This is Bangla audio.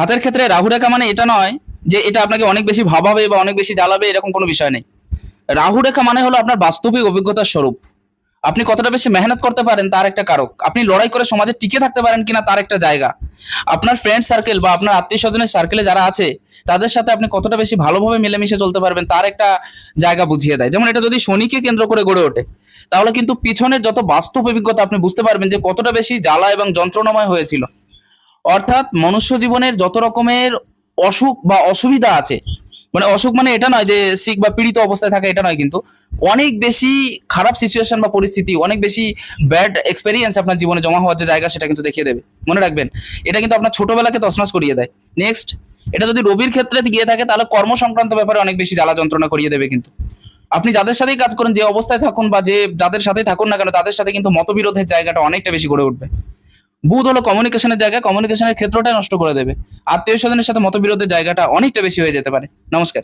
হাতের ক্ষেত্রে রাহু রেখা মানে এটা নয় যে এটা আপনাকে অনেক বেশি ভাবাবে বা অনেক বেশি জ্বালাবে, এরকম কোনো বিষয় নেই। রাহু রেখা মানে হলো আপনার বাস্তবিক অভিজ্ঞতার স্বরূপ। আপনি কতটা বেশি মেহনত করতে পারেন তার একটা কারক। আপনি লড়াই করে সমাজে টিকে থাকতে পারেন কিনা তার একটা জায়গা। আপনার ফ্রেন্ড সার্কেল বা আপনার আত্মীয় স্বজনের সার্কেলে যারা আছে, তাদের সাথে আপনি কতটা বেশি ভালোভাবে মিলেমিশে চলতে পারবেন তার একটা জায়গা বুঝিয়ে দেয়। যেমন এটা যদি শনিকে কেন্দ্র করে গড়ে ওঠে, তাহলে কিন্তু পিছনের যত বাস্তব অভিজ্ঞতা আপনি বুঝতে পারবেন যে কতটা বেশি জ্বালা এবং যন্ত্রণাময় হয়েছিল। অর্থাৎ মনুষ্য জীবনের যত রকমের অসুখ বা অসুবিধা আছে মানে অসুখ মানে এটা নয় যে সিক বা পীড়িত অবস্থায় থাকে এটা নয় কিন্তু, অনেক বেশি খারাপ সিচুয়েশন বা পরিস্থিতি, অনেক বেশি ব্যাড এক্সপেরিয়েন্স আপনার জীবনে জমা হওয়ার যে জায়গা সেটা কিন্তু দেখিয়ে দেবে। মনে রাখবেন, এটা কিন্তু আপনার ছোটবেলাকে তছনছ করিয়ে দেয়। নেক্সট এটা যদি রবির ক্ষেত্রে গিয়ে থাকে তাহলে কর্ম সংক্রান্ত ব্যাপারে অনেক বেশি জ্বালা যন্ত্রণা করিয়ে দেবে কিন্তু। আপনি যাদের সাথেই কাজ করেন, যে অবস্থায় থাকুন বা যে যাদের সাথেই থাকুন না কেন, তাদের সাথে কিন্তু মতবিরোধের জায়গাটা অনেকটা বেশি গড়ে উঠবে। বুধ হলো কমিউনিকেশনের জায়গা কমিউনিকেশনের ক্ষেত্রটা নষ্ট করে দেবে। আত্মীয় স্বজনের সাথে মতবিরোধের জায়গাটা অনেকটা বেশি হয়ে যেতে পারে। নমস্কার।